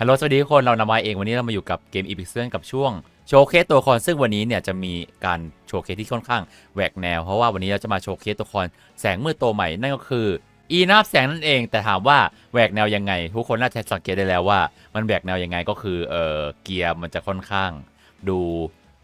ฮัลโหลสวัสดีทุกคน เรานำมาเองวันนี้เรามาอยู่กับเกมอีพิกเซนกับช่วงโชว์เคสตัวละครซึ่งวันนี้เนี่ยจะมีการโชว์เคสที่ค่อนข้างแหวกแนว เพราะว่าวันนี้เราจะมาโชว์เคสตัวละครแสงมืดตัวใหม่นั่นก็คืออีนาบแสงนั่นเอง แต่ถามว่าแหวกแนวยังไง ทุกคนน่าจะสังเกตได้แล้วว่า มันแหวกแนวยังไงก็คือเออเกียร์มันจะค่อนข้างดู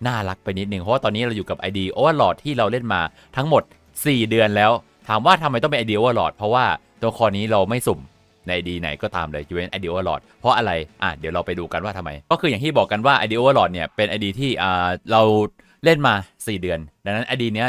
น่ารักไปนิดนึงเพราะว่าตอนนี้เราอยู่กับ ID Overlord ที่เราเล่นมาทั้งหมด 4 เดือนแล้ว ถามว่าทำไมต้องเป็น ID Overlord เพราะว่าตัวละครนี้เราไม่สุ่ม ใน ID ไหนก็ตามเลยยูเวน ID Overlord เพราะอะไรอะเดี๋ยวเราไปดูกันว่าทำไม ก็คืออย่างที่บอกกันว่า ID Overlord เนี่ยเป็น ID ที่อ่าเราเล่นมา 4 เดือน ดังนั้น ID เนี้ย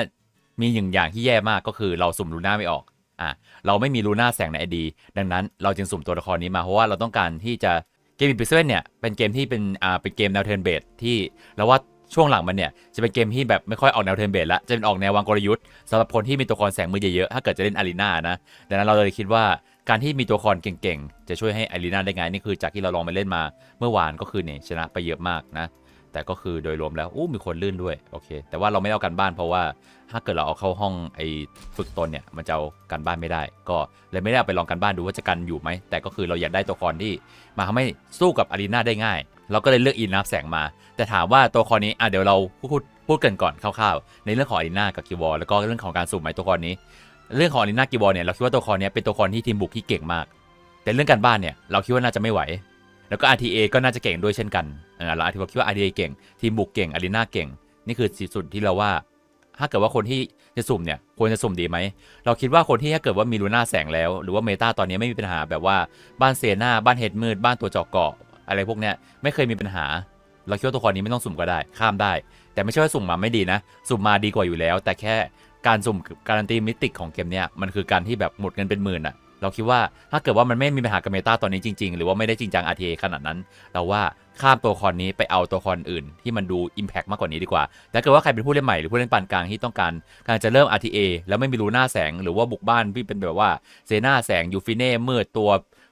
มีหนึ่งอย่างที่แย่มากก็คือเราสุ่มลูน่าไม่ออกอะเราไม่มีลูน่าแสงใน ID ดังนั้นเราจึงสุ่มตัวละครนี้มาเพราะว่าเราต้องการที่จะเกมอินพิเซนเนี่ยเป็นเกมที่เป็นอ่าเป็นเกมแนวเทิร์นเบสที่เราว่าช่วงหลังมันเนี่ยจะเป็นเกมที่แบบไม่ค่อยออกแนวเทิร์นเบสละจะเป็นออกแนววางกลยุทธ์สำหรับคนที่มีตัวละครแสงมือเยอะๆถ้าเกิดจะเล่นอารีนานะดังนั้นเราเลยคิดว่า การที่มีตัวละครเก่งๆ จะช่วยให้อารีนาได้ไงนี่คือจากที่เราลองไปเล่นมาเมื่อวานก็คือเนี่ยชนะไปเยอะมากนะแต่ก็คือโดยรวมแล้วอู้มีคนลื่นด้วยโอเค แต่ว่าเราไม่เอากันบ้านเพราะว่าถ้าเกิดเราเอาเข้าห้องไอ้ฝึกตนเนี่ยมันจะเอากันบ้านไม่ได้ ก็เลยไม่ได้ไปลองกันบ้านดูว่าจะกันอยู่ไหมแต่ก็คือเราอยากได้ตัวละครที่มาทำให้สู้กับอารีนาได้ง่าย เราก็เลยเลือกอินนับแสงมา แต่ถามว่าตัวละครนี้อะเดี๋ยวเราพูดพูดกันก่อนคร่าวๆในเรื่องของอารีนากับคิวบอลแล้วก็เรื่องของการสุ่มไม้ตัวละครนี้ เรื่องของอารีนากิบอลเนี่ยเราคิดว่าตัวละครเนี้ยเป็นตัวละครที่ทีมบุกที่เก่งมาก แต่เรื่องการบ้านเนี่ยเราคิดว่าน่าจะไม่ไหว แล้วก็ RTA ก็น่าจะเก่งด้วยเช่นกันเออเราคิดว่า RTA เก่ง ทีมบุกเก่งอารีนาเก่ง นี่คือสุดที่เราว่า ถ้าเกิดว่าคนที่จะสุ่มเนี่ยควรจะสุ่มดีไหม เราคิดว่าคนที่ถ้าเกิดว่ามีลูน่าแสงแล้ว หรือว่าเมตาตอนนี้ไม่มีปัญหาแบบว่าบ้านเซนาบ้านเฮดมืดบ้านตัวจาะเกาะอะไรพวกเนี้ยไม่เคยมีปัญหา เราคิดว่าตัวละครนี้ไม่ต้องสุ่มก็ได้ ข้ามได้ แต่ไม่ใช่ว่าสุ่มมาไม่ดีนะ สุ่มมาดีกว่าอยู่แล้ว แต่แค่ การสุ่มการันตีมิติกของเกมเนี้ยมันคือการที่แบบหมดเงินเป็นหมื่นอะเราคิดว่าถ้าเกิดว่ามันไม่มีปัญหากับเมตาตอนนี้จริง ๆ หรือว่าไม่ได้จริงจัง RTA ขนาดนั้น เราว่าข้ามตัวครนี้ไปเอาตัวละครอื่น ที่มันดู Impact มากกว่านี้ดีกว่า แต่ถ้าเกิดว่าใครเป็นผู้เล่นใหม่หรือผู้เล่นปานกลางที่ต้องการการจะเริ่ม RTA แล้วไม่มีรูหน้าแสงหรือว่าบุกบ้านที่เป็นแบบว่าเซนาแสงยูฟิเน่มืดตัว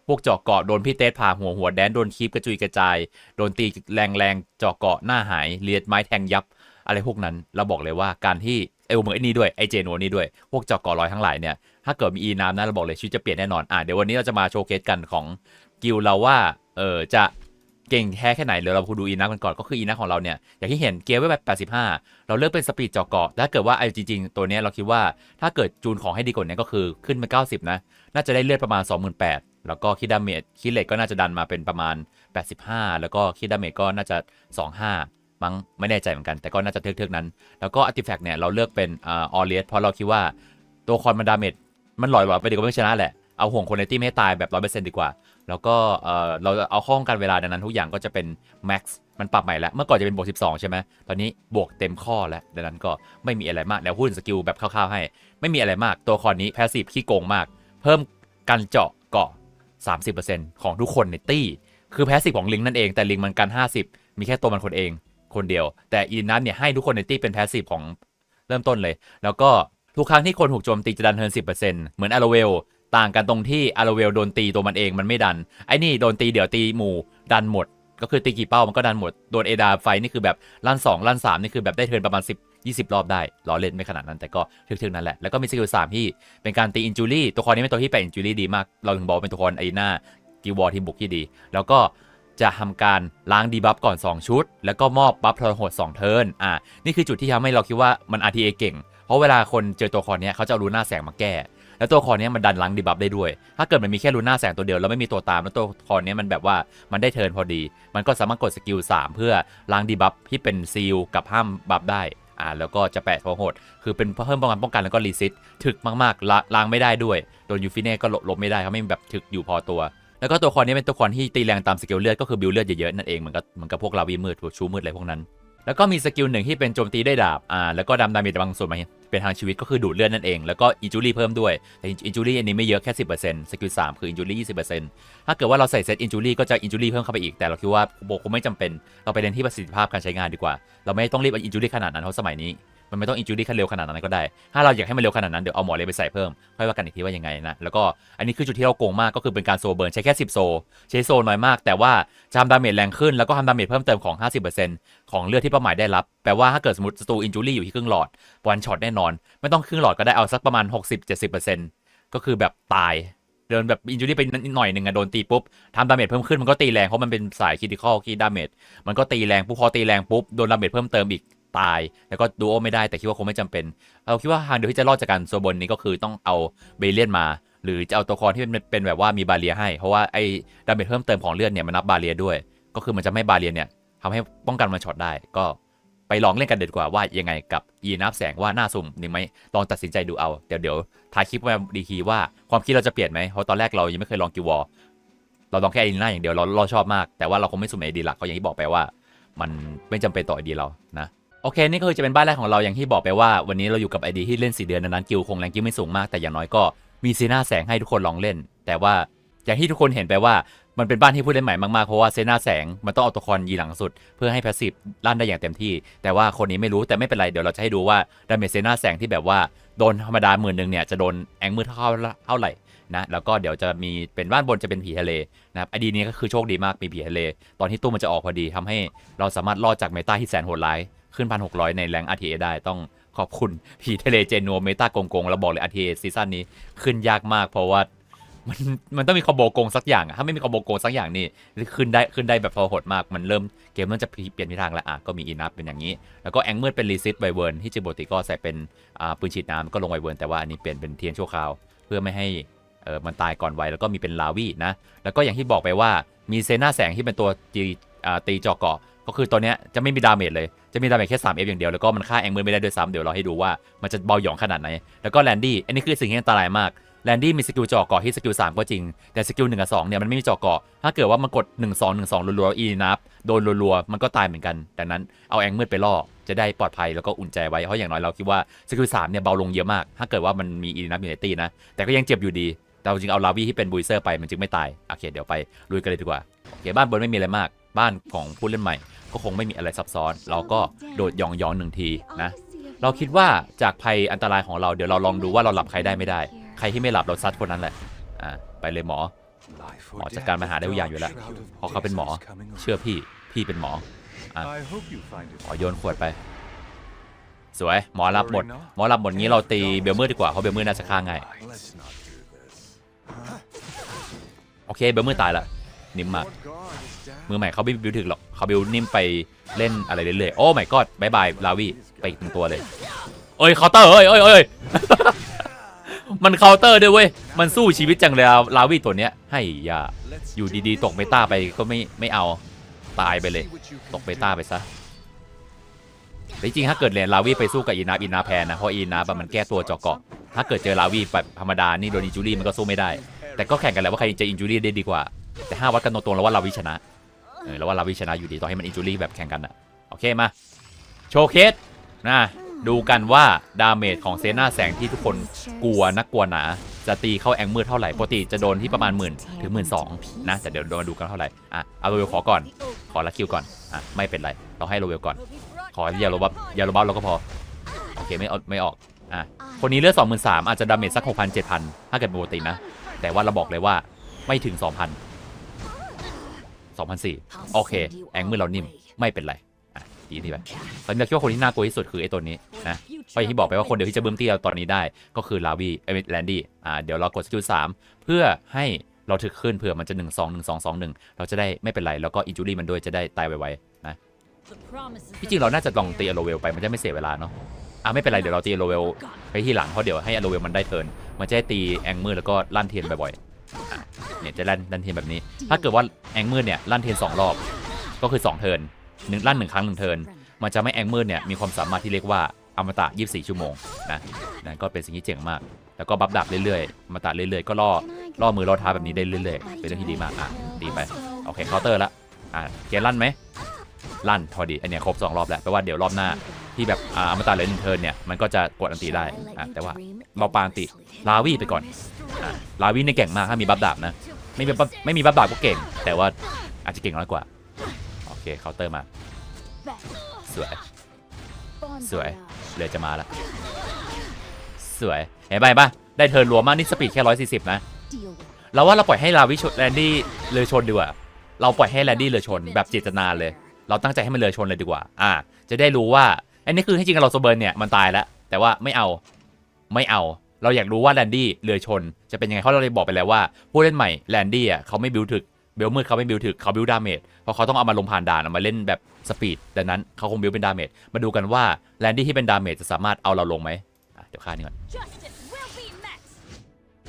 พวกเจาะเกาะโดนพี่เตสผ่าหัวหัวแดนโดนคีบกระจุยกระจายโดนตีแรงแรงๆเจาะเกาะหน้าหายเลียดไม้แทงยับอะไรพวกนั้นเราบอกเลยว่าการที่ อลเหมือนไอ้นี่ด้วยไอเจโนนี่ด้วย พวกจาะเกาะลอยทั้งหลายเนี่ย ถ้าเกิดมีอีน้ำนะเราบอกเลยชีวิตจะเปลี่ยนแน่นอน อะเดี๋ยววันนี้เราจะมาโชว์เคสกันของกิลเราว่า เออจะเก่งแค่แค่ไหนเดี๋ยวเราดูอีนักกันก่อนก็คืออีนักของเราเนี่ยอย่างที่เห็นเกียร์ไว้แบบ85 เราเลือกเป็นสปีดจาะเกาะถ้าเกิดว่าไอ้จริงๆตัวเนี้ยเราคิดว่าถ้าเกิดจูนของให้ดีกว่านี้ก็คือขึ้นมา90 นะ น่าจะได้เลือดประมาณ 28,000 แล้วก็คิดดาเมจคิดเลทก็น่าจะดันมาเป็นประมาณ 85 แล้วก็คิดดาเมจก็น่าจะ 25 มั้งไม่แน่ใจเหมือนกันแต่ก็น่าจะเทือกๆนั้น แล้วก็อาร์ติแฟกต์เนี่ยเราเลือกเป็นอ่ออเลียสเพราะเราคิดว่าตัวคอนมันดาเมจมันลอยหลอไปดีกว่าไม่ชนะแหละเอาห่วงคนในที่ไม่ให้ตายแบบ100%ดีกว่า แล้วก็เอ่อเราเอาข้องกันเวลาดังนั้นทุกอย่างก็จะเป็น max มันปรับใหม่แล้วเมื่อก่อนจะเป็นบวก12 ใช่ไหมตอนนี้บวกเต็มข้อแล้วดังนั้นก็ไม่มีอะไรมากแล้วพูดถึงสกิลแบบคร่าวๆให้ ไม่มีอะไรมากตัวคอนนี้แพสซีฟขี้โกงมาก เพิ่มการเจาะเกาะ 30%ของทุกคนในตี้คือแพสซีฟของลิงนั่นเองแต่ลิงมันกัน 50 มีแค่ตัวมันคนเอง คนเดียว แต่อีนัทเนี่ยให้ทุกคนในตี้เป็นแพสซีฟของเริ่มต้นเลย แล้วก็ทุกครั้งที่คนถูกโจมตีจะดันเทิร์น10%เหมือนอาร์เวลต่างกันตรงที่อาร์เวลโดนตีตัวมันเองมันไม่ดัน ไอ้นี่โดนตีเดี๋ยวตีหมู่ดันหมด ก็คือตีกี่เป้ามันก็ดันหมด โดนเอดาไฟนี่คือแบบลั่น2ลั่น3นี่คือแบบได้เทิร์นประมาณ 10 20 รอบได้ล้อเล่นไม่ขนาดนั้นแต่ก็ทึกๆนั่นแหละ แล้วก็มีสกิล3ที่เป็นการตีอินจูรี่ตัวคอนี้เป็นตัวที่แปอินจูรี่ดีมาก เราถึงบอกเป็นตัวคอนไอหน้ากิววอร์ทีมบุกที่ดี แล้วก็ จะทำการล้างดีบัฟก่อน 2 ชุด แล้วก็มอบบัฟทรหด2เทิร์นอ่านี่คือจุดที่ทำให้เราคิดว่ามัน RTA เก่ง เพราะเวลาคนเจอตัวคอนเนี้ยเขาจะเอารูน้าแสงมาแก้ แล้วตัวคอนเนี้ยมันดันล้างดีบัฟได้ด้วย ถ้าเกิดมันมีแค่รูน้าแสงตัวเดียวแล้วไม่มีตัวตามแล้วตัวคอนเนี้ยมันแบบว่ามันได้เทิร์นพอดี มันก็สามารถกดสกิล3เพื่อล้างดีบัฟที่เป็นซีลกับห้ามบัฟได้อ่าแล้วก็จะแปะทรหด คือเป็นเพิ่มป้องกันป้องกันแล้วก็รีซิตถึกมากๆล้างไม่ได้ด้วย โดนยูฟิเน่ก็หลบไม่ได้เขาไม่แบบถึกอยู่พอตัว แล้วก็ตัวคอนนี้เป็นตัวคอนที่ตีแรงตามสกิลเลือดก็คือบิวเลือดเยอะๆนั่นเองเหมือนกับเหมือนกับพวกลาวีมืดชูมืดอะไรพวกนั้น แล้วก็มีสกิลหนึ่งที่เป็นโจมตีได้ดาบอ่าแล้วก็ดำดาเมจบางส่วนมาเป็นทางชีวิตก็คือดูดเลือดนั่นเอง แล้วก็อินจูรี่เพิ่มด้วยแต่อินจูรี่อันนี้ไม่เยอะแค่ 10%สกิล3คืออินจูรี่20%ถ้าเกิดว่าเราใส่เซตอินจูรี่ก็จะอินจูรี่เพิ่มเข้าไปอีกแต่เราคิดว่าโบคงไม่จำเป็นเราไปเน้นที่ประสิทธิภาพการใช้งานดีกว่า เราไม่ต้องรีบอินจูรี่ขนาดนั้นเพราะสมัยนี้ มันไม่ต้องอินจูรี่ขั้นเร็วขนาดนั้นก็ได้ ถ้าเราอยากให้มันเร็วขนาดนั้นเดี๋ยวเอาหมอเลยไปใส่เพิ่มค่อยว่ากันอีกทีว่ายังไงนะแล้วก็อันนี้คือจุดที่เราโกงมากก็คือเป็นการโซเบิร์นใช้แค่ 10 โซ ใช้โซน้อยมาก แต่ว่าจะทำดาเมจแรงขึ้นแล้วก็ทำดาเมจเพิ่มเติมของ 50%ของเลือดที่เป้าหมายได้รับแปลว่าถ้าเกิดสมมติสตูอินจูรี่อยู่ที่ครึ่งหลอดวันช็อตแน่นอน ไม่ต้องครึ่งหลอดก็ได้เอาสักประมาณ 60-70%ก็คือแบบตายเดินแบบอินจูรี่ไปนิดหน่อยหนึ่งอะโดนตีปุ๊บทำดาเมจเพิ่มขึ้นมันก็ตีแรงเพราะมันเป็นสายคิดิคอลคีดาเมจมันก็ตีแรงปุ๊บพอตีแรงปุ๊บโดนดาเมจเพิ่มเติมอีก ตาย แล้วก็ดูโอไม่ได้แต่คิดว่าคงไม่จำเป็นเราคิดว่าทางเดียวที่จะรอดจากการโซบนนี้ก็คือต้องเอาเบเลียนมา หรือจะเอาตัวละครที่เป็นเป็นแบบว่ามีบาเรียให้ เพราะว่าไอ้ดาเมจเพิ่มเติมของเลือดเนี่ยมันนับบาเรียด้วย ก็คือมันจะไม่บาเรียเนี่ยทำให้ป้องกันมันช็อตได้ก็ไปลองเล่นกันเด็ดกว่าว่ายังไงกับยีนับแสงว่าหน่าสุ่มหรือไม่ลองตัดสินใจดูเอา เดี๋ยวเดี๋ยวถ่ายคลิปมาดีทีว่าความคิดเราจะเปลี่ยนไหมเพราะตอนแรกเรายังไม่เคยลองกิววอเราลองแค่ไอดีน่าอย่างเดียวเราเราชอบมาก แต่ว่าเราคงไม่สุ่มไอดีหลักก็อย่างที่บอกไปว่า มันไม่จำเป็นต่อไอดีเรานะ โอเค นี่ก็คือจะเป็นบ้านแรกของเราอย่างที่บอกไปว่าวันนี้เราอยู่กับไอดีที่เล่นสีเดือนดังนั้นกิลคงแรงกิ้งไม่สูงมากแต่อย่างน้อยก็มีซีน่าแสงให้ทุกคนลองเล่น แต่ว่าอย่างที่ทุกคนเห็นไปว่ามันเป็นบ้านที่ผู้เล่นใหม่มากๆ เพราะว่าเซน่าแสงมันต้องเอาตัวละครยีหลังสุด เพื่อให้แพสซีฟลั่นได้อย่างเต็มที่ แต่ว่าคนนี้ไม่รู้แต่ไม่เป็นไร เดี๋ยวเราจะให้ดูว่าดาเมจเซน่าแสงที่แบบว่าโดนธรรมดาหมื่นหนึ่งเนี่ยจะโดนแองมือเท่าเท่าไหร่นะแล้วก็เดี๋ยวจะมีเป็นบ้านบนจะเป็นผีทะเลนะครับไอดีนี้ก็คือโชคดีมากมีผีทะเล ตอนที่ตู้มันจะออกพอดีทำให้เราสามารถรอดจากเมตาที่แสนโหดร้าย ขึ้นพันหกร้อยในแรง RTA ได้ต้องขอบคุณผีทะเลเจนัวเมตาโกงโกงเราบอกเลย RTA ซีซั่นนี้ขึ้นยากมากเพราะว่า มันมันต้องมีคอมโบโกงสักอย่างอะถ้าไม่มีคอมโบโกงสักอย่างนี่ขึ้นได้ขึ้นได้แบบพอหดมากมันเริ่มเกมเริ่มจะเปลี่ยนทิศทางแล้วอะก็มีอินับเป็นอย่างนี้ แล้วก็แองเมืดเป็นรีซิตไวเวิร์นที่จิโบติก็ใส่เป็นอ่าปืนฉีดน้ำก็ลงไวเวิร์นแต่ว่าอันนี้เปลี่ยนเป็นเทียนชั่วคราวเพื่อไม่ให้เออมันตายก่อนไวแล้วก็มีเป็นลาวีนะแล้วก็อย่างที่บอกไปว่ามีเซน่าแสงที่เป็นตัวตีอ่าตีจอเกาะ ก็คือตัวเนี้ยจะไม่มีดาเมจเลย จะมีดาเมจแค่ 3F อย่างเดียว แล้วก็มันฆ่าแองเมือไม่ได้ด้วยซ้ำเดี๋ยวเราให้ดูว่ามันจะเบาหยองขนาดไหน แล้วก็แลนดี้ อันนี้คือสิ่งที่อันตรายมาก แลนดี้มีสกิลจาะเกาะที่สกิล3ก็จริง แต่สกิล1กับ2เนี่ยมันไม่มีจาะเกาะ ถ้าเกิดว่ามันกด 1 2 1 2รัวๆอีนับโดนรัวๆมันก็ตายเหมือนกัน ดังนั้นเอาแองมืดไปล่อจะได้ปลอดภัยแล้วก็อุ่นใจไว้ เพราะอย่างน้อยเราคิดว่าสกิล3เนี่ยเบาลงเยอะมาก ถ้าเกิดว่ามันมีอีนับอยู่ในตีนะ แต่ก็ยังเจ็บอยู่ดีแต่จริงเอาลาวีที่เป็นบูเซอร์ไปมันจึงไม่ตาย โอเค เดี๋ยวไปลุยกันเลยดีกว่า โอเคบ้านบนไม่มีอะไรมาก บ้านของผู้เล่นใหม่ ก็คงไม่มีอะไรซับซ้อน เราก็โดดยองยองหนึ่งทีนะ เราคิดว่าจากภัยอันตรายของเราเดี๋ยวเราลองดูว่าเราหลับใครได้ไม่ได้ ใครที่ไม่หลับเราซัดคนนั้นแหละอ่าไปเลยหมอหมอจัดการปัญหาได้ทุกอย่างอยู่แล้วเพราะเขาเป็นหมอเชื่อพี่พี่เป็นหมออะหมอโยนขวดไป สวยหมอรับบทหมอรับบทงี้เราตีเบลเมอร์ดีกว่าเพราะเบลเมอร์น่าจะฆ่าง่ายโอเคเบลเมอร์ตายละนิ่มมาก มือใหม่เขาไม่บิวถึงหรอกเขาบิวนิ่มไปเล่นอะไรเรื่อยๆโอ้ my god บายบายลาวีไปอีกหนึ่งตัวเลยเอ้ยเคาน์เตอร์เอ้ยเอ้ยเอ้ยมันเคาน์เตอร์ด้วยเว้ยมันสู้ชีวิตจังเลยลาวีตัวเนี้ยให้ยาอยู่ดีๆ ตกเมตาไปก็ไม่ไม่เอาตายไปเลย ตกเบต้าไปซะแต่จริงๆถ้าเกิดเรียนลาวีไปสู้กับอีนาอีนาแพนนะเพราะอีนาแบบมันแก้ตัวเจาะเกาะถ้าเกิดเจอลาวีแบบธรรมดานี่โดนอินจูรี่มันก็สู้ไม่ได้ แต่ก็แข่งกันแหละว่าใครจะอินจูรี่ได้ดีกว่า แต่ห้าวัดกันตรงๆแล้วว่าลาวีชนะ เออแล้วว่าลาวีชนะอยู่ดีต่อให้มันอินจูรี่แบบแข่งกันอะโอเคมา โชว์เคสนะดูกันว่าดาเมจของเซน่าแสงที่ทุกคนกลัวนักกลัวหนา จะตีเข้าแองมืดเท่าไหร่ปกติจะโดนที่ประมาณหมื่นถึงหมื่นสองนะแต่เดี๋ยวมาดูกันเท่าไหร่อะเอาโรเวลขอก่อนขอละคิวก่อนอะไม่เป็นไรเราให้โรเวลก่อน ขออย่าโรบับอย่าโรบับเราก็พอโอเคไม่เอาไม่ออกอะคนนี้เลือดสองหมื่นสามอาจจะดาเมจสักหกพันเจ็ดพันถ้าเกิดปกตินะ แต่ว่าเราบอกเลยว่าไม่ถึงสองพัน สองพันสี่โอเค แองมือเรานิ่มไม่เป็นไรอะดีที่ไปตอนนี้เราคิดว่าคนที่น่ากลัวที่สุดคือไอ้ตัวนี้นะเพราะอย่างที่บอกไปว่าคนเดียวที่จะเบิ้มตี้เราตอนนี้ได้ก็คือลาวีเอ้ยแลนดี้อ่าเดี๋ยวเรากดสกิลสามเพื่อให้เราถึกขึ้นเผื่อมันจะ 1 2 1 2 2 1 เราจะได้ไม่เป็นไร แล้วก็อินจูรี่มันด้วยจะได้ตายไวๆนะที่จริงเราน่าจะลองตีอโลเวลไปมันจะไม่เสียเวลาเนาะอะไม่เป็นไรเดี๋ยวเราตีอโลเวลไปที่หลังเพราะเดี๋ยวให้อโลเวลมันได้เทิร์นมันจะได้ตีแองมือแล้วก็ลั่นเทียนบ่อยๆอะ เนี่ยจะลั่นลั่นเทียนแบบนี้ ถ้าเกิดว่าแองมือเนี่ยลั่นเทียนสองรอบ ก็คือสองเทินหนึ่งลั่นหนึ่งครั้งหนึ่งเทินมันจะไม่แองมืดเนี่ยมีความสามารถที่เรียกว่าอมตะ 24 ชั่วโมงนะนั่นก็เป็นสิ่งที่เจ๋งมาก แล้วก็บัฟดับเรื่อยๆอมตะเรื่อยๆก็ล่อล่อมือล่อเท้าแบบนี้ได้เรื่อยๆเป็นเรื่องที่ดีมากอะดีไปโอเคเคาน์เตอร์ละอะเกียร์ลั่นไหมลั่นพอดีอันเนี้ยครบ2รอบแล้วแปลว่าเดี๋ยวรอบหน้าที่แบบอ่าอมตะเหลือหนึ่งเทินเนี่ยมันก็จะกดอันตีได้อะแต่ว่าเราปาอันติลาวีไปก่อนอลาวีเนี่ยเก่งมากถ้ามีบัฟดับนะ ไม่มีบัฟไม่มีบัฟดับก็เก่ง แต่ว่าอาจจะเก่งน้อยกว่า โอเคเคาน์เตอร์มา สวย สวยเลยจะมาละสวย เห็นไปปะได้เทิร์นรวมมากนี่สปีดแค่ร้อยสี่สิบนะ เราว่าเราปล่อยให้ลาวิชแลนดี้เรือชนดีกว่า เราปล่อยให้แลนดี้เรือชนแบบเจตนาเลย เราตั้งใจให้มันเรือชนเลยดีกว่า อ่า จะได้รู้ว่าอันนี้คือให้จริงๆเราโซเบิร์นเนี่ยมันตายแล้ว แต่ว่าไม่เอา ไม่เอา เราอยากรู้ว่าแลนดี้เรือชน จะเป็นยังไงเพราะเราเลยบอกไปแล้วว่าผู้เล่นใหม่แลนดี้อะเขาไม่บิวถึกเบลมืดเขาไม่บิวถึกเขาบิวดาเมจเพราะเขาต้องเอามาลงผ่านด่านเอามาเล่นแบบสปีดดังนั้นเขาคงบิวเป็นดาเมจมาดูกันว่าแลนดี้ที่เป็นดาเมจจะสามารถเอาเราลงไหมอะเดี๋ยวค่านี่ก่อน Justice will be met.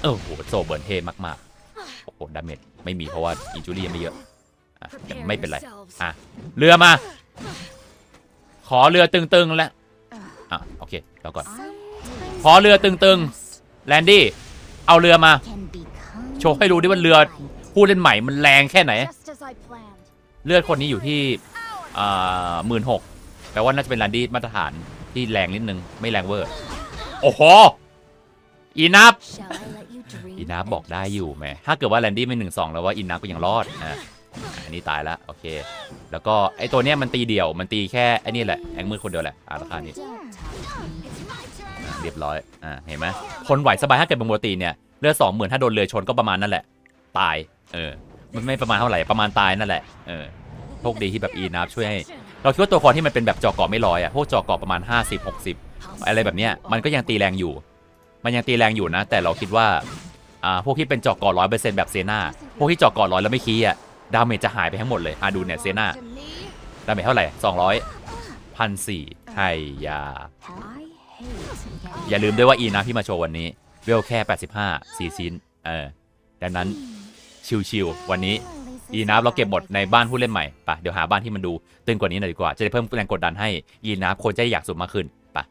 เออโหโซเบิร์นเทมากๆโอ้โหดาเมจไม่มีเพราะว่าอินจูรี่ยังไม่เยอะอะแต่ไม่เป็นไร yourselves. อะเรือมา ขอเรือตึงๆแล้วอะโอเคแล้วก่อนขอเรือตึงๆ แลนดี้เอาเรือมา โชว์ให้ดูดิว่าเรือผู้เล่นใหม่มันแรงแค่ไหน เลือดคนนี้อยู่ที่อ่าหมื่นหกแปลว่าน่าจะเป็นแลนดี้มาตรฐานที่แรงนิดนึง ไม่แรงเวอร์ โอ้โหอีนับอีนับบอกได้อยู่แหมถ้าเกิดว่าแลนดี้ไม่หนึ่งสองแล้วว่าอีนับก็ยังรอดนะอันนี้ตายล้วโอเค แล้วก็ไอตัวเนี้ยมันตีเดี่ยวมันตีแค่ไอนี่แหละแองมือคนเดียวแหละอ่าราคานี้ เรียบร้อย อ่า เห็นไหมทนไหวสบายถ้าเกิดเป็นปกติเนี่ย เลือดสองหมื่นถ้าโดนเรือชนก็ประมาณนั่นแหละ ตาย เออ มันไม่ประมาณเท่าไหร่ ประมาณตายนั่นแหละ เออ โชคดีที่แบบอีนับช่วยให้ เราคิดว่าตัวละครที่มันเป็นแบบจอเกาะไม่ร้อยอะ พวกจอเกาะประมาณ 50 60 อะไรแบบเนี้ย มันก็ยังตีแรงอยู่ มันยังตีแรงอยู่นะ แต่เราคิดว่า อ่า พวกที่เป็นจอเกาะร้อยเปอร์เซ็นต์แบบเซนาพวกที่จอเกาะร้อยแล้วไม่คีอะ ดาเมจจะหายไปทั้งหมดเลย อะดูเนี่ยเซนาดาเมจเท่าไหร่สองร้อยพันสี่ไฮยา อย่าลืมด้วยว่าอีนะที่มาโชว์วันนี้ เวลแค่ 85 4ชิ้นเออดังนั้นชิวๆวันนี้อีนับเราเก็บหมดในบ้านผู้เล่นใหม่ปะเดี๋ยวหาบ้านที่มันดูตึงกว่านี้หน่อยดีกว่า จะได้เพิ่มแรงกดดันให้อีนับคนจะได้อยากสูงมากขึ้นปะ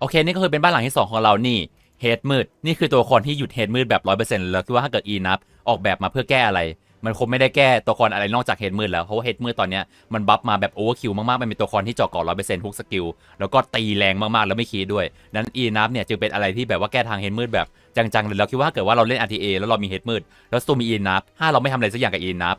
โอเค นี่ก็คือเป็นบ้านหลังที่ 2 ของเรานี่เฮดมืด นี่คือตัวละครที่หยุดเฮดมืดแบบ100%แล้วคิดว่าถ้าเกิดอีนับออกแบบมาเพื่อแก้อะไร มันคงไม่ได้แก้ตัวละครอะไรนอกจากเฮดมืดแล้ว เพราะว่าเฮดมืดตอนเนี้ยมันบัฟมาแบบโอเวอร์คิวมากๆ มันเป็นตัวละครที่เจาะเกาะ100%ทุกสกิล แล้วก็ตีแรงมากๆ แล้วไม่คีดด้วย นั้นอีนับเนี่ยจึงเป็นอะไรที่แบบว่าแก้ทางเฮดมืดแบบจังๆเลยเราคิดว่าถ้าเกิดว่าเราเล่น RTA แล้วเรามีเฮดมืดแล้วสตูมีอีนับถ้าเราไม่ทำอะไรสักอย่างกับอีนับ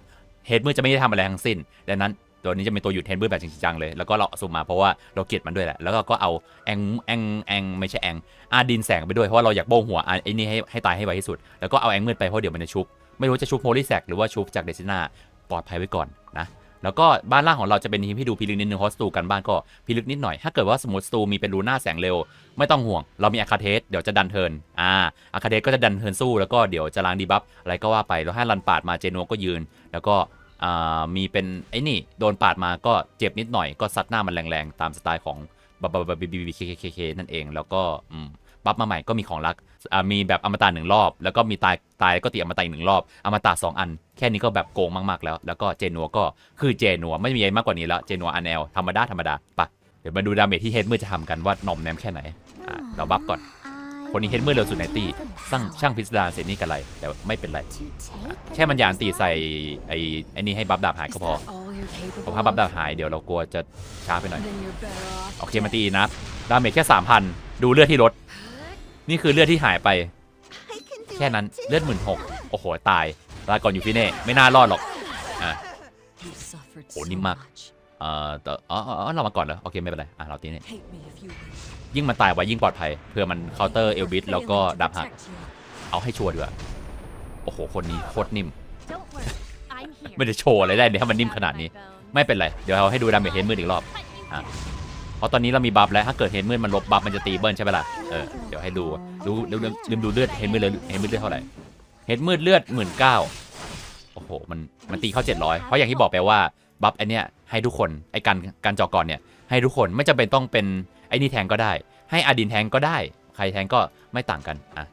เฮดมืดจะไม่ได้ทำอะไรทั้งสิ้นดังนั้นตัวนี้จะเป็นตัวหยุดเฮดมืดแบบจริงจังเลย แล้วก็เราสุ่มมาเพราะว่าเราเกลียดมันด้วยแหละ แล้วก็เอาแองแองแองไม่ใช่แองอาดินแสงไปด้วย เพราะว่าเราอยากโบ้งหัวไอ้นี่ให้ให้ตายให้ไวที่สุด แล้วก็เอาแองมืดไปเพราะเดี๋ยวมันจะชุบ ไม่รู้จะชุบโพลีแซกหรือว่าชุบจากเดซิน่าปลอดภัยไว้ก่อนนะแล้วก็บ้านล่างของเราจะเป็นทีมที่ดูพิลึกนิดนึงเพราะสตูกันบ้านก็พิลึกนิดหน่อย ถ้าเกิดว่าสมมติสตูมีเป็นรูน่าแสงเร็ว ไม่ต้องห่วง เรามีอาคาเทสเดี๋ยวจะดันเทินอ่าอาคาเทสก็จะดันเทินสู้แล้วก็เดี๋ยวจะล้างดีบัฟอะไรก็ว่าไป แล้วให้รันปาดมาเจโนก็ยืน แล้วก็มีเป็นไอ้นี่โดนปาดมาก็เจ็บนิดหน่อยก็ซัดหน้ามันแรงๆ ตามสไตล์ของบับบับบับบีบีเคเคเคนั่นเอง แล้วก็อืม บัฟมาใหม่ก็มีของรักมีแบบอมตะหนึ่งรอบ แล้วก็มีตายตายก็ตีอมตะอีกหนึ่งรอบ อมตะสองอัน แค่นี้ก็แบบโกงมากๆแล้ว แล้วก็เจนัวก็คือเจนัวไม่มีอะไรมากกว่านี้แล้วเจนัวอันแนวธรรมดาธรรมดาปะเดี๋ยวมาดูดาเมจที่เฮดมือจะทำกันว่าหน่อมแนมแค่ไหนเราบัฟก่อน คนนี้เฮดมือเร็วสุดในตีสร้างช่างพิสดารเสร็จนี่กันไรแต่ไม่เป็นไรแค่มันยานตีใส่ไอ้ไอ้นี่ให้บัฟดาบหายก็พอ all you're capable เพราะถ้าบัฟดาบหายเดี๋ยวเรากลัวจะช้าไปหน่อยโอเคมาตีนะดาเมจแค่3,000ดูเลือดที่ลด นี่คือเลือดที่หายไป แค่นั้นเลือดหมื่นหกโอ้โห ตายลาก่อนอยู่ฟิเน่ไม่น่ารอดหรอก You suffered Ủa, so nhưng mà- much. เอ่อแต่อ๋ออ๋ออเรามาก่อนเหรอโอเคไม่เป็นไรอะเราตีเนี่ยยิ่งมันตายไว้ยิ่งปลอดภัยเพื่อมันเคาน์เตอร์เอลบิสแล้วก็ดาบหักเอาให้ชัวร์ดีกว่าโอ้โหคนนี้โคตรนิ่ม ไม่ได้โชว์อะไรได้เลยถ้ามันนิ่มขนาดนี้ ไม่เป็นไร เดี๋ยวเราให้ดูดาเมจเฮดมืดอีกรอบอะ เพราะตอนนี้เรามีบัฟแล้วถ้าเกิดเฮดมืดมันลบบัฟมันจะตีเบิลใช่ไหมล่ะเออเดี๋ยวให้ดูดูลืมลืมดูเลือดเฮดมืดเลยเฮดมืดเลือดเท่าไหร่เฮดมืดเลือดหมื่นเก้าโอ้โหมันมันตีเข้าเจ็ดร้อยเพราะอย่างที่บอกไปว่าบัฟไอเนี้ยให้ทุกคนไอการการจอก่อนเนี่ยให้ทุกคนไม่จำเป็นต้องเป็นไอ้นี่แทงก็ได้ ให้อดินแทงก็ได้ ใครแทงก็ไม่ต่างกันอะ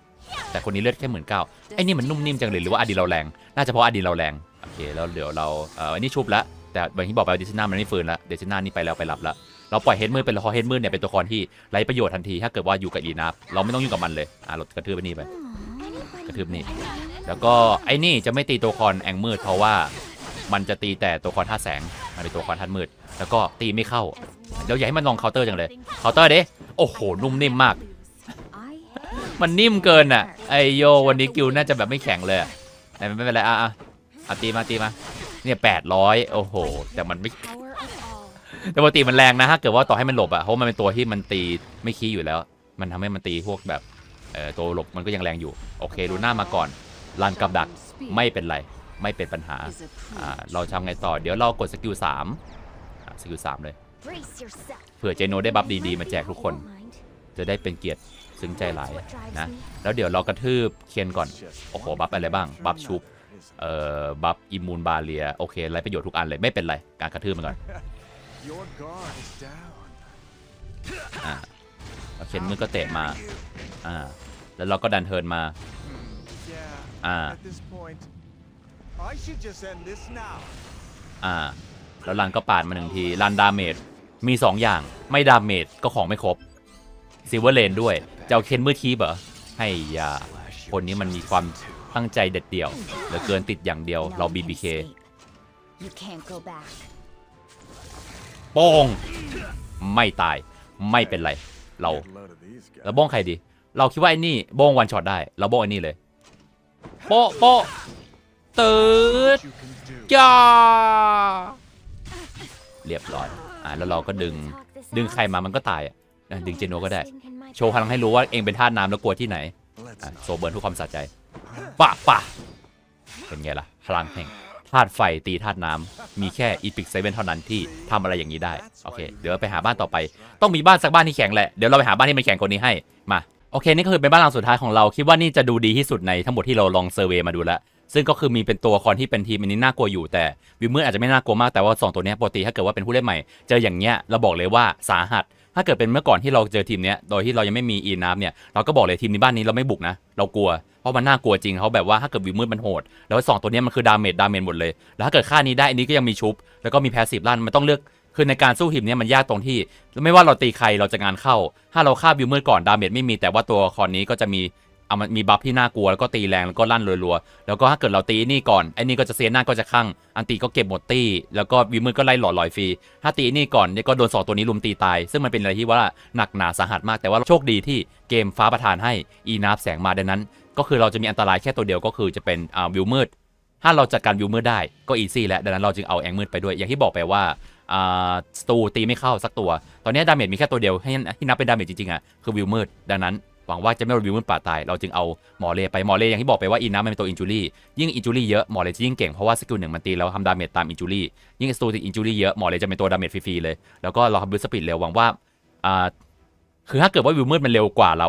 แต่คนนี้เลือดแค่หมื่นเก้าไอ้นี่มันนุ่มนิ่มจังเลยหรือว่าอดินเราแรง น่าจะเพราะอดินเราแรงโอเคแล้วเดี๋ยวเราเอ่ออันนี้ชุบแล้วแต่อย่างที่บอกไปเดซิน่ามันไม่ฟื้นแล้วเดซิน่านี่ไปแล้วไปรับแล้ว เราปล่อยเฮดมืดเป็นละครเฮดมืดเนี่ยเป็นตัวละครที่ไร้ประโยชน์ทันทีถ้าเกิดว่าอยู่กับอีนาฟเราไม่ต้องยุ่งกับมันเลยอะเรากระทืบไปนี่ไปกระทืบนี่แล้วก็ไอ้นี่จะไม่ตีตัวละครแองมืดเพราะว่ามันจะตีแต่ตัวละครท่าแสงมันเป็นตัวละครท่ามืด แล้วก็ตีไม่เข้าแล้วอย่าให้มันลองเคาน์เตอร์จังเลยเคาน์เตอร์เด้โอ้โหนุ่มนิ่มมาก I มันนิ่มเกินอะไอโยวันนี้กิลน่าจะแบบไม่แข็งเลยอะแต่ไม่เป็นไรอะอะเอาตีมาตีมาเนี่ยแปดร้อยโอ้โห แต่มันไม่ power of all. แต่ปกติมันแรงนะถ้าเกิดว่าต่อให้มันหลบอะเพราะมันเป็นตัวที่มันตีไม่คีย์อยู่แล้ว มันทำให้มันตีพวกแบบเอ่อตัวหลบมันก็ยังแรงอยู่ โอเคดูหน้ามาก่อนลันกับดักไม่เป็นไร ไม่เป็นปัญหาอ่าเราทำไงต่อ เดี๋ยวเรากดสกิลสามอะสกิลสามเลย เผื่อเจโนได้บัฟดีๆมาแจกทุกคน จะได้เป็นเกียรติซึ้งใจหลายนะ แล้วเดี๋ยวเรากระทืบเคียนก่อน โอ้โห บัฟอะไรบ้าง บัฟชุบ เอ่อ บัฟอิมมูนบาเรีย โอเคไรประโยชน์ทุกอันเลย ไม่เป็นไร การกระทืบมันก่อน Your guard is down. อ่าเอาเคนมือก็เตะมา อ่า แล้วเราก็ดันเทิร์นมา Yeah. Ah. At this point, I should just end this now. อ่า แล้วรันก็ปาดมาหนึ่งทีรันดาเมจ มี 2 อย่าง ไม่ดาเมจก็ของไม่ครบซิลเวอร์เลนด้วย จะเอาเคนมือทีบเหรอให้ยา คนนี้มันมีความตั้งใจเด็ดเดี่ยว เหลือเกินติดอย่างเดียว เรา No one can BBK โป้งไม่ตายไม่เป็นไร เราเราโบ้งใครดี เราคิดว่าไอ้นี่โบ้งวันช็อตได้ เราโบ้งไอ้นี่เลย โป๊ะโป๊ะตืดจ้าเรียบร้อยอ่าแล้วเราก็ดึงดึงใครมามันก็ตายอะดึงเจโนก็ได้ โชว์พลังให้รู้ว่าเองเป็นท่าน้ำแล้วกลัวที่ไหนโซเบิร์นทุกความสะใจปะปะเป็นไงล่ะพลังแห่ง ธาตุไฟตีธาตุน้ำมีแค่อีพิกเซเว่นเท่านั้นที่ทำอะไรอย่างนี้ได้ โอเค เดี๋ยวไปหาบ้านต่อไป ต้องมีบ้านสักบ้านที่แข็งแหละ เดี๋ยวเราไปหาบ้านที่มันแข็งกว่านี้ให้ มา โอเค นี่ก็คือเป็นบ้านหลังสุดท้ายของเรา คิดว่านี่จะดูดีที่สุดในทั้งหมดที่เราลองเซอร์เวย์มาดูแล้วซึ่งก็คือมีเป็นตัวละครที่เป็นทีมอันนี้น่ากลัวอยู่แต่วิวมืดอาจจะไม่น่ากลัวมากแต่ว่าสองตัวนี้ปกติถ้าเกิดว่าเป็นผู้เล่นใหม่ เจออย่างเงี้ยเราบอกเลยว่าสาหัส ถ้าเกิดเป็นเมื่อก่อนที่เราเจอทีมเนี้ยโดยที่เรายังไม่มีอีนับเนี่ยเราก็บอกเลยทีมในบ้านนี้เราไม่บุกนะ เรากลัว เพราะมันน่ากลัวจริงเขาแบบว่าถ้าเกิดวิมืดมันโหด แล้วสองตัวนี้มันคือดาเมจดาเมจหมดเลย แล้วถ้าเกิดค่านี้ได้อันนี้ก็ยังมีชุบแล้วก็มีแพสซีฟลั่นมันต้องเลือกคือในการสู้ทีมเนี้ยมันยากตรงที่ ไม่ว่าเราตีใครเราจะงานเข้า ถ้าเราฆ่าวิวมืดก่อนดาเมจไม่มีแต่ว่าตัวละครนี้ก็จะมี เอามันมีบัฟที่น่ากลัวแล้วก็ตีแรงแล้วก็ลั่นรัวๆแล้วก็ถ้าเกิดเราตีนี่ก่อนไอ้นี่ก็จะเซียนหน้าก็จะคั่งอันตีก็เก็บหมดตี้แล้วก็วิมืดก็ไล่หลอดลอยฟรีถ้าตีนี่ก่อนเนี่ยก็โดนสองตัวนี้ลุมตีตาย ซึ่งมันเป็นอะไรที่ว่าหนักหนาสาหัสมากแต่ว่าโชคดีที่เกมฟ้าประทานให้อีนาฟแสงมาดังนั้น ก็คือเราจะมีอันตรายแค่ตัวเดียวก็คือจะเป็นอ่าวิวมืดถ้าเราจัดการวิวมืดได้ก็อีซี่แล้วดังนั้นเราจึงเอาแองมืดไปด้วยอย่างที่บอกไปว่าอ่าสตูตีไม่เข้าสักตัว ตอนนี้ดาเมจมีแค่ตัวเดียวให้ที่นับเป็นดาเมจจริงๆอะคือวิวมืดดังนั้น หวังว่าจะไม่โดนวิวมืดป่าตาย เราจึงเอาหมอเลไปหมอเลอย่างที่บอกไปว่าอินนับมันเป็นตัวอินจูรี่ยิ่งอินจูรี่เยอะหมอเลจะยิ่งเก่งเพราะว่าสกิลหนึ่งมันตีแล้วทำดาเมจตามอินจูรี่ยิ่งสตูติดอินจูรี่เยอะหมอเลจะเป็นตัวดาเมจฟรีๆเลย แล้วก็เราทำบูสปีดเร็วหวังว่าอ่าคือถ้าเกิดว่าวิวมืดมันเร็วกว่าเรา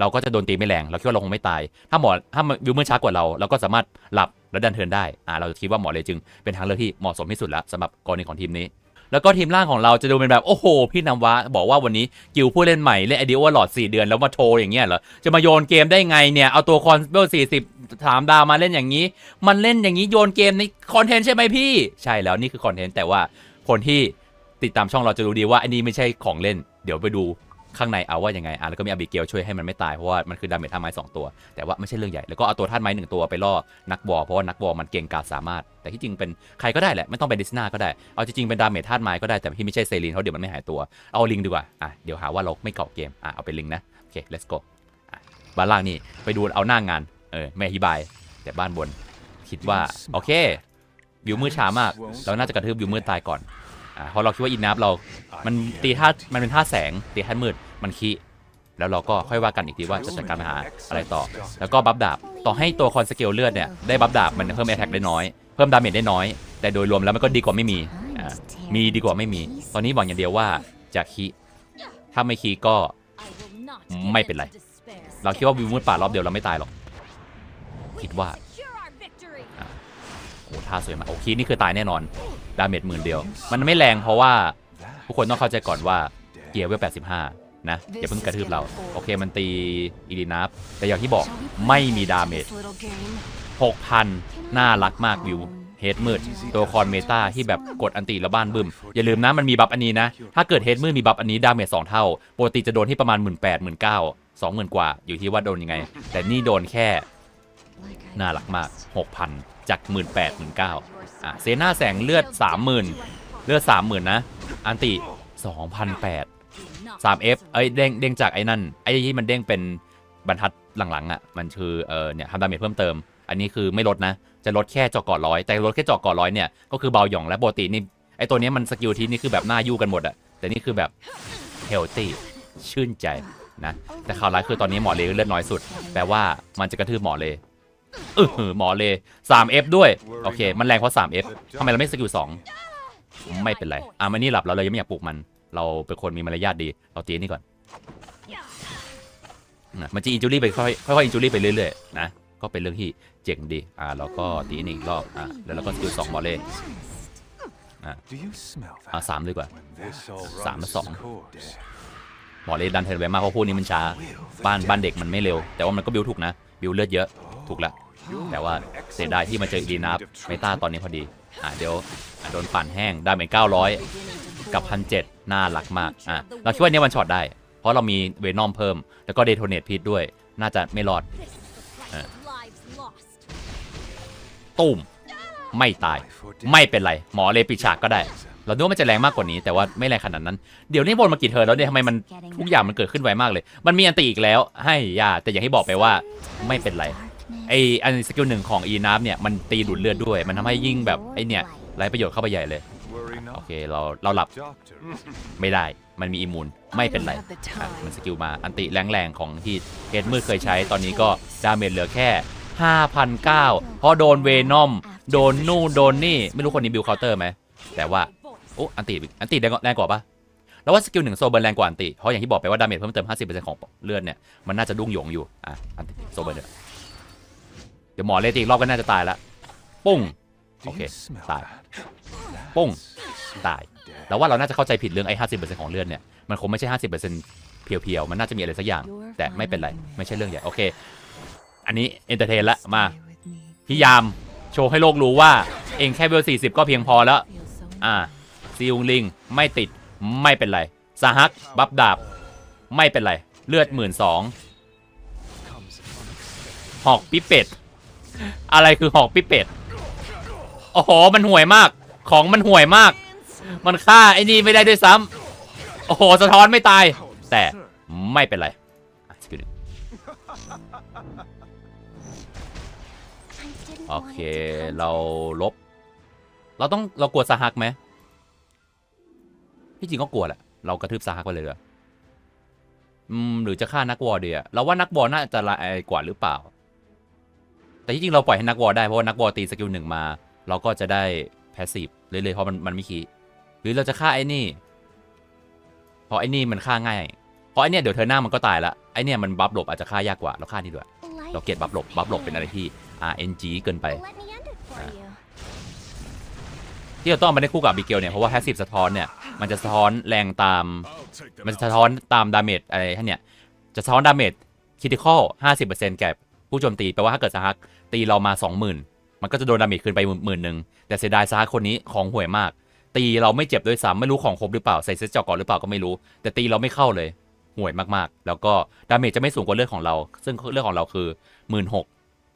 เราก็จะโดนตีไม่แรงเราคิดว่าเราคงไม่ตาย ถ้าหมอถ้าวิวมืดช้ากว่าเราเราก็สามารถหลับและดันเทินได้อ่าเราคิดว่าหมอเลจึงเป็นทางเลือกที่เหมาะสมที่สุดแล้วสำหรับกรณีของทีมนี้ แล้วก็ทีมล่างของเราจะดูเป็นแบบ โอ้โห พี่นำวะ บอกว่าวันนี้กิวผู้เล่นใหม่ เล่นไอเดียว่าหลอด 4 เดือนแล้วมาโชว์อย่างเงี้ยเหรอ จะมาโยนเกมได้ไงเนี่ย เอาตัวคอนเบล40ถามดาวมาเล่นอย่างนี้ มันเล่นอย่างนี้โยนเกมในคอนเทนต์ใช่ไหมพี่ ใช่แล้วนี่คือคอนเทนต์แต่ว่าคนที่ติดตามช่องเราจะรู้ดีว่าอันนี้ไม่ใช่ของเล่น เดี๋ยวไปดู ข้างในเอาว่ายังไงอะแล้วก็มีอาบิเกลช่วยให้มันไม่ตายเพราะว่ามันคือดาเมจท่าไม้สองตัว แต่ว่าไม่ใช่เรื่องใหญ่แล้วก็เอาตัวท่านไม้หนึ่งตัวไปล่อนักวอเพราะว่านักวอมันเก่งกาจสามารถ แต่ที่จริงเป็นใครก็ได้แหละไม่ต้องเป็นดิสนาก็ได้เอาจริงๆเป็นดาเมจธาตุไม้ก็ได้แต่ที่ไม่ใช่เซรีนเพราะเดี๋ยวมันไม่หายตัวเอาลิงดีกว่าอะเดี๋ยวหาว่าเราไม่เก่าเกมอะเอาเป็นลิงนะโอเค let's go บ้านล่างนี่ไปดูเอาหน้างานเออไม่อธิบาย แต่บ้านบนคิดว่าโอเควิวมืดช้ามาก เราน่าจะกระทืบวิวมืดตายก่อน อะเพราะเราคิดว่าอินนับเรา มันตีท่ามันเป็นท่าแสงตีท่ามืดมันขี้แล้วเราก็ค่อยว่ากันอีกทีว่าจะจัดการปัญหาอะไรต่อ แล้วก็บัฟดาบ ต่อให้ตัวคอนสเกลเลือดเนี่ยได้บัฟดาบมันเพิ่มแอ t แทกได้น้อย เพิ่มดาเมจได้น้อย แต่โดยรวมแล้วมันก็ดีกว่าไม่มีอ่ามีดีกว่าไม่มี ตอนนี้หวังอย่างเดียวว่าจะคีถ้าไม่คีก็ I will not ไม่ give เป็น in ไร to despair. เราคิดว่าวิวมืดป่ารอบเดียวเราไม่ตายหรอก คิดว่า อ้ท่าสวยมากโอ้คีนี่คือตายแน่นอน ดาเมจหมื่นเดียว มันไม่แรงเพราะว่า ทุกคนต้องเข้าใจก่อนว่าเกียร์เวล85 นะ อย่าเพิ่งกระทืบเรา โอเคมันตีอีลีนาฟแต่อย่างที่บอกไม่มีดาเมจ6,000 น่ารักมากวิวเฮดมืดตัวคอนเมตาที่แบบกดอันตีแล้วบ้านบึ้ม อย่าลืมนะมันมีบัฟอันนี้นะ ถ้าเกิดเฮดมืดมีบัฟอันนี้ดาเมจ2เท่าปกติจะโดนที่ประมาณ 1 8 0 0 0 19 20,000 กว่า อยู่ที่ว่าโดนยังไง แต่นี่โดนแค่ น่ารักมาก 6,000 จาก 18 19อะเซน่าแสงเลือด 30,000 เลือด 30,000 นะ อันติ 2,800 3F เอ้ยเด้งเด้งจากไอ้นั่น ไอ้ที่มันเด้งเป็นบรรทัดหลังๆอะ มันคือเออเนี่ยทำดาเมจเพิ่มเติม อันนี้คือไม่ลดนะ จะลดแค่จอกก่อร้อย แต่ลดแค่จอกก่อร้อยเนี่ย ก็คือเบาหย่องและปกตินี่ไอ้ตัวเนี้ยมันสกิลทีนี่คือแบบหน้ายู่กันหมดอะ แต่นี่คือแบบเฮลตี้ชื่นใจนะ แต่ข่าวร้ายคือตอนนี้หมอเลเลือดน้อยสุด แปลว่ามันจะกระทืบหมอเล เออหือหมอเล 3F ด้วย โอเค มันแรงเพราะ 3F ทำไมเราไม่สกิล2ไม่เป็นไร อะมันนี่หลับแล้วเรายังไม่อยากปลุกมัน เราเป็นคนมีมารยาทดี เราตีนี่ก่อนนะมันจะอินจูรี่ไปค่อยค่อยอินจูรี่ไปเรื่อยๆนะ ก็เป็นเรื่องที่เจ๋งดี อ่าเราก็ตีนี่อีกรอบ อะแล้วเราก็สกิลสองบอลเล่ Do you smell อ่าสามดีกว่า When this all Sám runs sóng. its course, บอลเลดันเทนไวมากเพราะพวกนี้มันช้า บ้านบ้านเด็กมันไม่เร็ว แต่ว่ามันก็บิวถูกนะ บิวเลือดเยอะ ถูกละ แต่ว่าเสียดายที่มาเจออีดีนับเมตาตอนนี้พอดี อ่าเดี๋ยวอะโดนปั่นแห้งได้เหมือน900 กับพันเน่ารักมาก อะเราคิดว่าเนี้ยวันช็อตได้ เพราะเรามีเวนอมเพิ่ม แล้วก็เดโทเนตพิษด้วย น่าจะไม่รอด This is the price of lives lost. ตุ้มไม่ตาย ไม่เป็นไร หมอเลยปิดฉากก็ได้ เราดูว่ามันจะแรงมากกว่านี้ แต่ว่าไม่แรงขนาดนั้น เดี๋ยวนี้บนมากี่เทิร์นแล้วเนี่ยทำไมมันทุกอย่างมันเกิดขึ้นไวมากเลย มันมีอันตีอีกแล้ว ให้ยาแต่อย่างที่บอกไปว่าไม่เป็นไร ไออันสกิลหนึ่งของอีนับเนี่ยมันตีดูดเลือดด้วย มันทำให้ยิ่งแบบไอเนี่ยไรประโยชน์เข้าไปใหญ่เลย worry โอ not. เคเราเราหลับ Doctor, ไม่ได้มันมีอิมูนไม่เป็นไรอะมันสกิลมาอันติแรงๆของที่เฮดมืดเคยใช้ตอนนี้ก็ดาเมจเหลือแค่ 5,009เพราะโดนเวนอมโดนนู่นโดนนี่ ไม่รู้คนนี้บิวเคาน์เตอร์ไหมแต่ว่า Voice. โอ้อันติอันติแรงกว่าแรงกว่าปะแล้วว่าสกิลหนึ่งโซเบิร์นแรงกว่าอันติเพราะอย่างที่บอกไปว่าดาเมจเพิ่มเติม 50%ของเลือดเนี่ยมันน่าจะดุ้งหยงอยู่อะอันติโซเบิร์นเนี่ย เดี๋ยวหมอเลตีอีกรอบก็น่าจะตายละปุ้ง do Okay, you smell bye. that? ปุ้งตายแล้วว่าเราน่าจะเข้าใจผิดเรื่องไอ้50%ของเลือดเนี่ยมันคงไม่ใช่50%เพียวๆมันน่าจะมีอะไรสักอย่าง แต่ไม่เป็นไรไม่ใช่เรื่องใหญ่โอเค อันนี้เอนเตอร์เทนละมาพี่ยามโชว์ให้โลกรู้ว่าเองแค่เวล40ก็เพียงพอแล้วอ่าซีอุงลิงไม่ติดไม่เป็นไรสหักบัฟดาบไม่เป็นไรเลือดหมื่นสองหอกปิเป็ด อะไรคือหอกปิเป็ดโอ้โหมันห่วยมาก ของมันห่วยมาก มันฆ่าไอ้นี่ไม่ได้ด้วยซ้ำโอ้โหสะท้อนไม่ตาย แต่ไม่เป็นไรโอเค เราลบ เราต้องเรากลัวสหักไหมที่จริงก็กลัวแหละ เรากระทืบสหักไปเลยเหรออืมหรือจะฆ่านักวอร์ดีอะเราว่านักวอร์น่าจะละอายกว่าหรือเปล่า แต่ที่จริงเราปล่อยให้นักวอร์ได้ เพราะว่านักวอร์ตีสกิลหนึ่งมา เราก็จะได้แพสซีฟเรื่อยๆเพราะมันมันไม่คีหรือเราจะฆ่าไอ้นี่ เพราะไอ้นี่มันฆ่าง่าย เพราะไอ้นี่เดี๋ยวเธอหน้ามันก็ตายละไอ้นี่มันบัฟหลบอาจจะฆ่ายากกว่าเราฆ่านี่ด้วยเราเกลียดบัฟหลบบัฟหลบเป็นอะไรที่ RNG เกินไป ที่เราต้องมาได้คู่กับบิเกลเนี่ยเพราะว่าแพสซีฟสะท้อนเนี่ยมันจะสะท้อนแรงตาม มันจะสะท้อนตามดาเมจอะไรท่านเนี่ยจะสะท้อนดาเมจคิติคอล50%แก่ ผู้โจมตีแปลว่าถ้าเกิดสหักตีเรามา 20,000 มันก็จะโดนดาเมจคืนไปหมื่นหนึ่งแต่เสียดายสหักคนนี้ของห่วยมาก ตีเราไม่เจ็บด้วยซ้ำไม่รู้ของครบหรือเปล่าใส่เซตเจาะก่อนหรือเปล่าก็ไม่รู้ แต่ตีเราไม่เข้าเลยห่วยมากๆ แล้วก็ดาเมจจะไม่สูงกว่าเลือดของเรา ซึ่งเลือดของเราคือ 1 6ื่น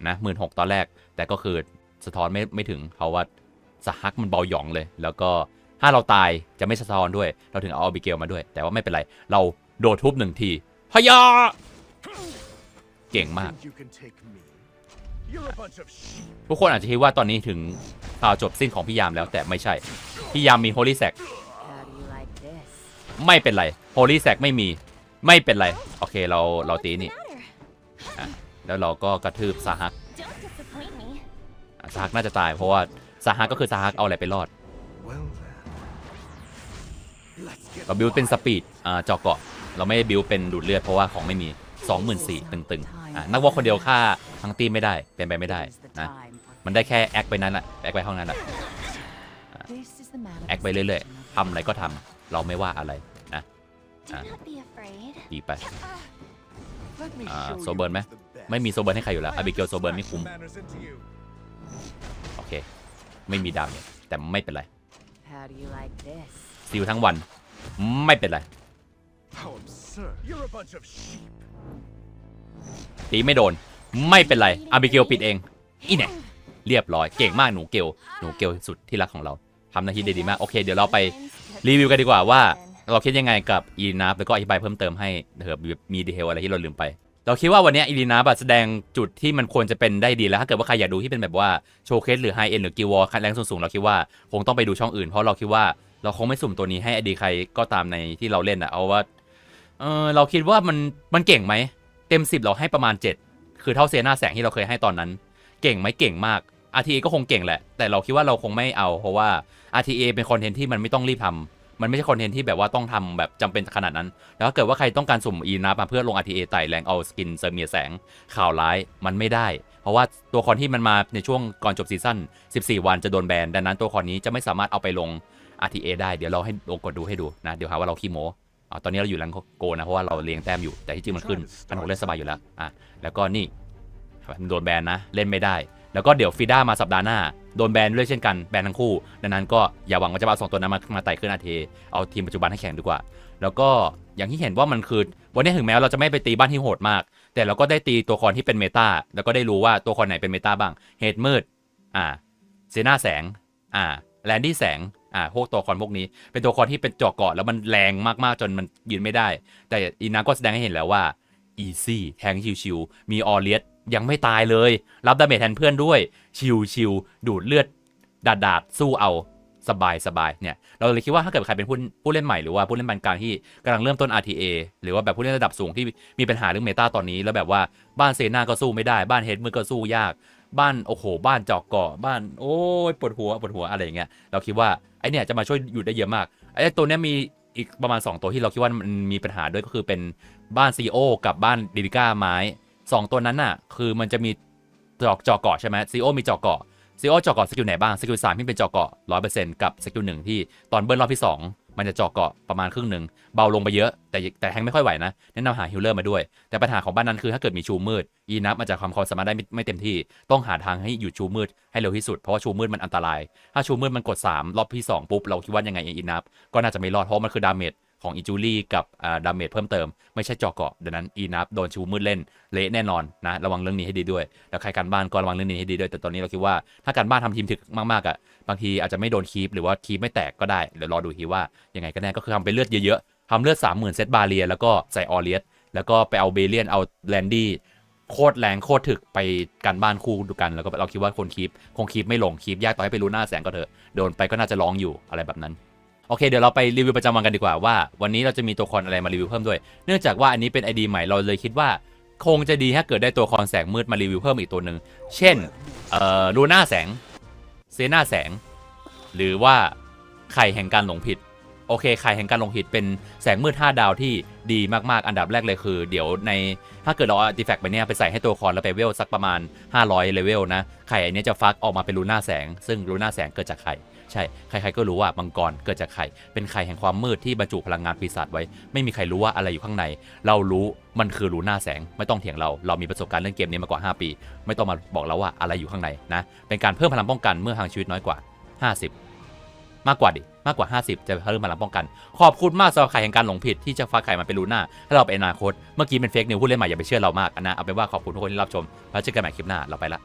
นะหมื่นหตอนแรก แต่ก็คือสะท้อนไม่ไม่ถึงเพราะว่าสหักมันเบาหยองเลย แล้วก็ถ้าเราตายจะไม่สะท้อนด้วย เราถึงเอาอบิเกลมาด้วย แต่ว่าไม่เป็นไร เราโดดทุบหนึ่งทีพยา เก่งมาก Think you can take me? You're a bunch of sheep. ทุกคนอาจจะคิดว่าตอนนี้ถึงตาวจบสิ้นของพี่ยามแล้วแต่ไม่ใช่ พี่ยามมีโฮลี่แซก How do you like this? ไม่เป็นไรโฮลี่แซกไม่มีไม่เป็นไร โอเคเราเราตีนี่ Matter. แล้วเราก็กระทืบสาฮัก Don't disappoint me. อะสาฮักน่าจะตายเพราะว่าสาฮักก็คือสาฮักเอาอะไรไปรอด Well then. Let's get เราบิวเป็นสปีดอ่าเจาะเกาะ เราไม่ได้บิวเป็นดูดเลือดเพราะว่าของไม่มี 24,000ตึงๆอะ นักวอลคนเดียวฆ่าทั้งทีมไม่ได้เป็นไปไม่ได้นะมันได้แค่แอคไปนั้นแหละแอคไปห้องนั้นแหละแอคไปเรื่อยๆทำอะไรก็ทำเราไม่ว่าอะไรนะดีไป Let me Ah, show so you burn ไหมไม่มีโซเบิร์นให้ใครอยู่แล้วอาบิเกลโซเบิร์นไม่คุ้มโอเค ไม่มีดาวเนี่ยแต่ไม่เป็นไรซิลทั้งวัน ไม่เป็นไร ตีไม่โดน ไม่เป็นไรอาบิเกลปิดเองอีเนี่ยเรียบร้อยเก่งมากหนูเกลหนูเกลสุดที่รักของเราทำหน้าที่ได้ดีมากโอเคเดี๋ยวเราไปรีวิวกันดีกว่าว่า เราคิดยังไงกับอีนาฟแล้วก็อธิบายเพิ่มเติมให้เถอะมีดีเทลอะไรที่เราลืมไป เราคิดว่าวันนี้อีลีนาแสดงจุดที่มันควรจะเป็นได้ดีแล้ว ถ้าเกิดว่าใครอยากดูที่เป็นแบบว่าโชว์เคสหรือไฮเอ็นหรือกิวอลแรงสูงๆเราคิดว่าคงต้องไปดูช่องอื่นเพราะเราคิดว่าเราคงไม่สุ่มตัวนี้ให้อดีใครก็ตามในที่เราเล่นอะเอาว่าเออเราคิดว่ามันมันเก่งไหม เต็ม 10 เราให้ประมาณ 7 คือเท่าเซน่าแสงที่เราเคยให้ตอนนั้น เก่งไหมเก่งมาก RTA ก็คงเก่งแหละ แต่เราคิดว่าเราคงไม่เอา เพราะว่า RTA เป็นคอนเทนต์ที่มันไม่ต้องรีบทำมันไม่ใช่คอนเทนต์ที่แบบว่าต้องทำแบบจำเป็นขนาดนั้น แล้วถ้าเกิดว่าใครต้องการสุ่มอีนับมาเพื่อลง RTA ไต่แรงเอาสกินเซอร์เมียแสงข่าวร้ายมันไม่ได้ เพราะว่าตัวคอนที่มันมาในช่วงก่อนจบซีซั่น 14 วันจะโดนแบน ดังนั้นตัวคอนนี้จะไม่สามารถเอาไปลง RTA ได้ เดี๋ยวเราให้ลงกดดูให้ดูนะ เดี๋ยวหาว่าเราขี้โม้ อ่าตอนนี้เราอยู่แรงโกนะเพราะว่าเราเรียงแต้มอยู่แต่ที่จริงมันขึ้นพันหกเล่นสบายอยู่แล้วอะแล้วก็นี่โดนแบนนะเล่นไม่ได้ แล้วก็เดี๋ยวฟีด้ามาสัปดาห์หน้าโดนแบนด้วยเช่นกันแบนทั้งคู่ดังนั้นก็อย่าหวังว่าจะเอาสองตัวนั้นมามาไต่ขึ้น RTA เอาทีมปัจจุบันให้แข่งดีกว่า แล้วก็อย่างที่เห็นว่ามันคือวันนี้ถึงแม้เราจะไม่ไปตีบ้านที่โหดมาก แต่เราก็ได้ตีตัวคอนที่เป็นเมตาแล้วก็ได้รู้ว่าตัวคอนไหนเป็นเมตาบ้างเฮดมืดอ่าเซน่าแสงอ่าแลนดี้แสงอ่าพวกตัวละคอนพวกนี้ เป็นตัวละคอนที่เป็นจาะเกาะแล้วมันแรงมากๆจนมันยืนไม่ได้ แต่อีนาก็แสดงให้เห็นแล้วว่าอีซี่แทงชิวๆมีออเลียสยังไม่ตายเลย รับดาเมจแทนเพื่อนด้วย ชิวๆดูดเลือดดาดดาดสู้เอาสบายสบายเนี่ย เราเลยคิดว่าถ้าเกิดใครเป็นผู้ผู้เล่นใหม่หรือว่าผู้เล่นปานกลางที่กำลังเริ่มต้น RTA หรือว่าแบบผู้เล่นระดับสูงที่มีปัญหาเรื่องเมตาตอนนี้ แล้วแบบว่าบ้านเซนาก็สู้ไม่ได้บ้านเฮดมือก็สู้ยาก บ้านโอ้โห บ้านจอกเกาะบ้านโอ้ยปวดหัวปวดหัวอะไรอย่างเงี้ยเราคิดว่า เนี่ยจะมาช่วยอยู่ได้เยอะมากไอตัวเนี้ยมีอีกประมาณ 2 ตัวที่เราคิดว่ามันมีปัญหาด้วยก็คือเป็นบ้านซีโอกับบ้านดิลิก้าไม้ 2 ตัวนั้นน่ะ คือมันจะมีจอกจอกเกาะใช่ไหมซีโอมีจอกเกาะซีโอจอกเกาะสกิลไหนบ้างสกิลสามที่เป็นจอกเกาะร้อยเปอร์เซ็นต์กับสกิลหนึ่งที่ตอนเบิร์นรอบที่2 มันจะเจาะเกาะประมาณครึ่งหนึ่งเบาลงไปเยอะ แต่แต่แทงไม่ค่อยไหวนะแนะนำหาฮิลเลอร์มาด้วย แต่ปัญหาของบ้านนั้นคือถ้าเกิดมีชูมืดอีนับมาจากความความสามารถได้ไม่ไม่เต็มที่ ต้องหาทางให้หยุดชูมืดให้เร็วที่สุดเพราะว่าชูมืดมันอันตราย ถ้าชูมืดมันกด 3 รอบที่ 2 ปุ๊บเราคิดว่ายังไงอีนับก็น่าจะไม่รอดเพราะมันคือดาเมจ ของอิจูลี่กับดาเมจเพิ่มเติม ไม่ใช่เจอเกาะดังนั้นอีนับโดนชูมืดเล่นเละแน่นอนนะระวังเรื่องนี้ให้ดีด้วย แล้วใครการบ้านก็ระวังเรื่องนี้ให้ดีด้วย แต่ตอนนี้เราคิดว่าถ้าการบ้านทำทีมถึกมากๆอะบางทีอาจจะไม่โดนคีปหรือว่าคีปไม่แตกก็ได้เดี๋ยวรอดูทีว่ายังไงก็แน่ก็คือทำไปเลือดเยอะๆทำเลือด 30,000 เซตบาเรียแล้วก็ใส่ออเลียสแล้วก็ไปเอาเบเลียนเอาแลนดี้โคตรแรงโคตรถึกไปกันบ้านคู่ดูกัน แล้วก็เราคิดว่าคนคีปคงคีปไม่ลงคีปยากต่อให้ไปรู้หน้าแสงก็เถอะโดนไปก็น่าจะร้องอยู่อะไรแบบนั้น โอเคเดี๋ยวเราไปรีวิวประจำวันกันดีกว่าว่า วันนี้เราจะมีตัวคอนอะไรมารีวิวเพิ่มด้วย เนื่องจากว่าอันนี้เป็น ID ใหม่เราเลยคิดว่า คงจะดีถ้าเกิดได้ตัวคอนแสงมืดมารีวิวเพิ่มอีกตัวหนึ่งเช่นเอ่อลูน่าแสงเซน่าแสง หรือว่าไข่แห่งการหลงผิดโอเคไข่แห่งการหลงผิดเป็นแสงมืด5ดาวที่ดีมากๆ อันดับแรกเลยคือ เดี๋ยวในถ้าเกิดเราเอาอาร์ติแฟกต์ไปเนี่ยไปใส่ให้ตัวคอนแล้วไปเวลสักประมาณ 500เลเวลนะไข่อันนี้จะฟักออกมาเป็นลูน่าแสง ซึ่งลูน่าแสงเกิดจากไข่ ช่ ใครๆก็รู้ว่ามังกรเกิดจากไข่ เป็นไข่แห่งความมืดที่บรรจุพลังงานปีศาจไว้ ไม่มีใครรู้ว่าอะไรอยู่ข้างใน เรารู้มันคือลูน่าแสง ไม่ต้องเถียงเรา เรามีประสบการณ์เล่นเกมนี้มากว่า 5 ปี ไม่ต้องมาบอกเราว่าอะไรอยู่ข้างในนะ เป็นการเพิ่มพลังป้องกันเมื่อทางชีวิตน้อยกว่า 50 มากกว่าดิ มากกว่า 50 จะเพิ่มพลังป้องกัน ขอบคุณมากสำหรับไข่แห่งการหลงผิดที่จะฟักไข่มาเป็นลูหน่าให้เราเป็นอนาคต เมื่อกี้เป็นเฟกนิวพูดเล่นใหม่อย่าไปเชื่อเรามากนนะ เอาเป็นว่าขอบคุณทุกคนที่รับชม แล้วเจอกันใหม่คลิปหน้า เราไปละ